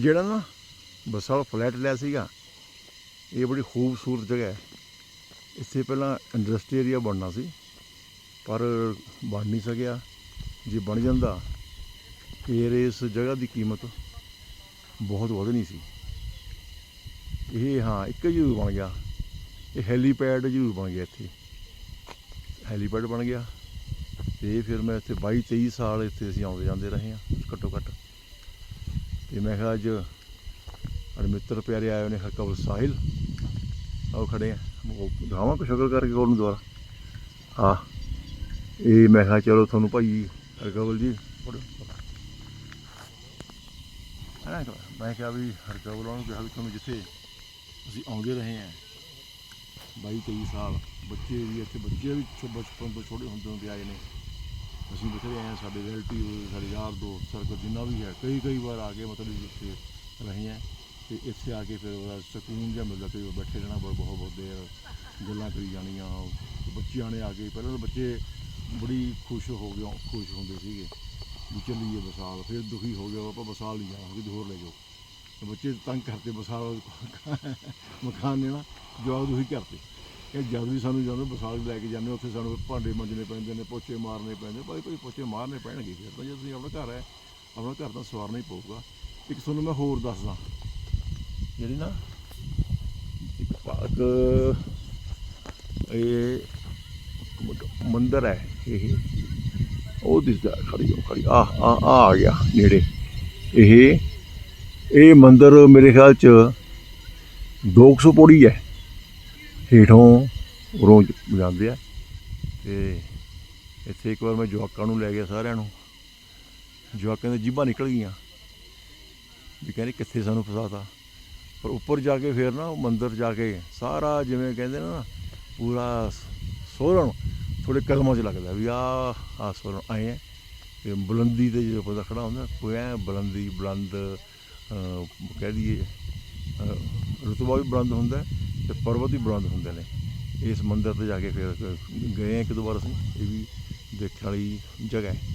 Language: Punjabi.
ਜਿਹੜਾ ਨਾ ਬਸਾਲ ਫਲੈਟ ਲਿਆ ਸੀਗਾ, ਇਹ ਬੜੀ ਖੂਬਸੂਰਤ ਜਗ੍ਹਾ ਹੈ। ਇੱਥੇ ਪਹਿਲਾਂ ਇੰਡਸਟਰੀ ਏਰੀਆ ਬਣਨਾ ਸੀ, ਪਰ ਬਣ ਨਹੀਂ ਸਕਿਆ। ਜੇ ਬਣ ਜਾਂਦਾ ਫਿਰ ਇਸ ਜਗ੍ਹਾ ਦੀ ਕੀਮਤ ਬਹੁਤ ਵਧਣੀ ਸੀ। ਇਹ ਹਾਂ, ਇੱਕ ਜ਼ਰੂਰ ਬਣ ਗਿਆ। ਇਹ ਹੈਲੀਪੈਡ ਜ਼ਰੂਰ ਬਣ ਗਿਆ ਇੱਥੇ। ਹੈਲੀਪੈਡ ਬਣ ਗਿਆ। ਤੇ ਫਿਰ ਮੈਂ ਇੱਥੇ 22 23 ਸਾਲ ਇੱਥੇ ਅਸੀਂ ਆਉਂਦੇ ਜਾਂਦੇ ਰਹੇ ਹਾਂ, ਘੱਟੋ ਘੱਟ। ਤੇ ਮੈਂ ਕਿਹਾ ਅੱਜ ਸਾਡੇ ਮਿੱਤਰ ਪਿਆਰੇ ਆਏ ਨੇ ਹਰਕਬਲ ਸਾਹਿਲ। ਆਓ ਖੜੇ ਆ। ਉਹ ਦਿਖਾਵਾਂ ਕੁਛ ਸ਼ਕਲ ਕਰਕੇ ਕੋਲ ਨੂੰ ਦੁਆਰਾ ਹਾਂ ਇਹ ਮੈਂ ਕਿਹਾ ਚਲੋ ਤੁਹਾਨੂੰ ਭਾਈ ਹਰਕਬਲ ਜੀ। ਪੜੋ ਮੈਂ ਕਿਹਾ ਵੀ ਹਰਕਬਲ ਨੂੰ ਕਿਹਾ ਵੀ ਤੁਹਾਨੂੰ ਜਿੱਥੇ ਅਸੀਂ ਆਉਂਦੇ ਰਹੇ ਹਾਂ 22 23 ਸਾਲ ਬੱਚੇ ਵੀ ਇੱਥੇ ਬੱਚੇ ਵੀ ਛੋ- ਛੋਟੇ ਹੁੰਦੇ ਹੁੰਦੇ ਆਏ ਨੇ। ਅਸੀਂ ਬਥੇਰੇ ਆਏ ਹਾਂ, ਸਾਡੇ ਰਿਲੇਟਿਵ ਸਾਡੇ ਯਾਰ ਦੋਸਤ ਸਰਕਲ ਜਿੰਨਾ ਵੀ ਹੈ, ਕਈ ਕਈ ਵਾਰ ਆ ਕੇ ਮਤਲਬ ਇੱਥੇ ਰਹੇ ਹੈ ਤੇ ਇੱਥੇ ਆ ਕੇ ਫਿਰ ਉਹਦਾ ਸਕੂਨ ਜਿਹਾ ਮਿਲਦਾ ਕਈ ਬੈਠੇ ਰਹਿਣਾ ਬਹੁਤ ਬਹੁਤ ਬਹੁਤ ਦੇਰ, ਗੱਲਾਂ ਕਰੀ ਜਾਣੀਆਂ ਤੇ ਬੱਚਿਆਂ ਨੇ ਆ ਕੇ ਪਹਿਲਾਂ ਤਾਂ ਬੱਚੇ ਬੜੀ ਖੁਸ਼ ਹੋ ਗਏ, ਖੁਸ਼ ਹੁੰਦੇ ਸੀਗੇ ਵੀ ਚੱਲੀਏ ਬਸਾਲ ਫਿਰ ਦੁਖੀ ਹੋ ਗਿਆ, ਆਪਾਂ ਬਸਾਲ ਨਹੀਂ ਜਾਣਾ, ਕਿਤੇ ਹੋਰ ਲੈ ਜਾਓ। ਤੇ ਬੱਚੇ ਤੰਗ ਕਰਤੇ ਬਸਾਲ ਮਕਾਨ ਨੇ ਨਾ ਜਵਾਬ ਦੁਖੀ ਕਰਤੇ ਇਹ ਜਦ ਵੀ ਸਾਨੂੰ ਜਾਂਦੇ ਵਿਸਾਖ ਲੈ ਕੇ ਜਾਂਦੇ ਉੱਥੇ ਸਾਨੂੰ ਭਾਂਡੇ ਮੰਜਣੇ ਪੈਂਦੇ ਨੇ, ਪੋਚੇ ਮਾਰਨੇ ਪੈਂਦੇ ਭਾਈ ਭਾਈ ਪੋਚੇ ਮਾਰਨੇ ਪੈਣਗੇ ਫਿਰ ਤਾਂ ਜੇ ਤੁਸੀਂ ਆਪਣਾ ਘਰ ਹੈ, ਆਪਣਾ ਘਰ ਤਾਂ ਸਵਾਰਨਾ ਹੀ ਪਊਗਾ। ਇੱਕ ਤੁਹਾਨੂੰ ਮੈਂ ਹੋਰ ਦੱਸਦਾ। ਜਿਹੜੀ ਨਾ ਇੱਕ ਪਾਰਕ, ਇਹ ਮੰਦਰ ਹੈ ਇਹ। ਉਹ ਦਿਸਦਾ ਖੜੀ ਹੋ ਖੜੀ ਆ ਆ ਆ ਆ ਗਿਆ ਨੇੜੇ। ਇਹ ਇਹ ਮੰਦਰ ਮੇਰੇ ਖਿਆਲ ਚ 200 ਪੌੜੀ ਹੈ। ਹੇਠੋਂ ਉਰੋਂ ਜਾਂਦੇ ਆ। ਤੇ ਇੱਥੇ ਇੱਕ ਵਾਰ ਮੈਂ ਜਵਾਕਾਂ ਨੂੰ ਲੈ ਗਿਆ ਸਾਰਿਆਂ ਨੂੰ। ਜਵਾਕਾਂ ਦੇ ਜੀਭਾਂ ਨਿਕਲ ਗਈਆਂ। ਵੀ ਕਹਿੰਦੇ ਕਿੱਥੇ ਸਾਨੂੰ ਫਸਾਤਾ। ਪਰ ਉੱਪਰ ਜਾ ਕੇ ਫਿਰ ਨਾ ਉਹ ਮੰਦਿਰ ਜਾ ਕੇ ਸਾਰਾ ਜਿਵੇਂ ਕਹਿੰਦੇ ਨਾ ਪੂਰਾ ਸੋਹਣ ਥੋੜੇ ਕਦਮਾਂ 'ਚ ਲੱਗਦਾ ਵੀ ਆ ਆ ਸੋਹਣ ਆਏ ਆ। ਤੇ ਬੁਲੰਦੀ ਤੇ ਜਦੋਂ ਬੰਦਾ ਖੜਾ ਹੁੰਦਾ ਕੋਈ ਐ ਬੁਲੰਦੀ ਬੁਲੰਦ ਕਹਿ ਦਈਏ ਅਹ, ਰੁਤਬਾ ਵੀ ਬੁਲੰਦ ਹੁੰਦਾ। ਤੇ ਪਰਬਤ ਵੀ ਬੁਲੰਦ ਹੁੰਦੇ ਨੇ। ਇਸ ਮੰਦਿਰ ਤੇ ਜਾ ਕੇ ਫਿਰ ਗਏ ਹਾਂ ਇੱਕ ਦੋ ਵਾਰ ਅਸੀਂ। ਇਹ ਵੀ ਦੇਖਣ ਵਾਲੀ ਜਗ੍ਹਾ ਹੈ।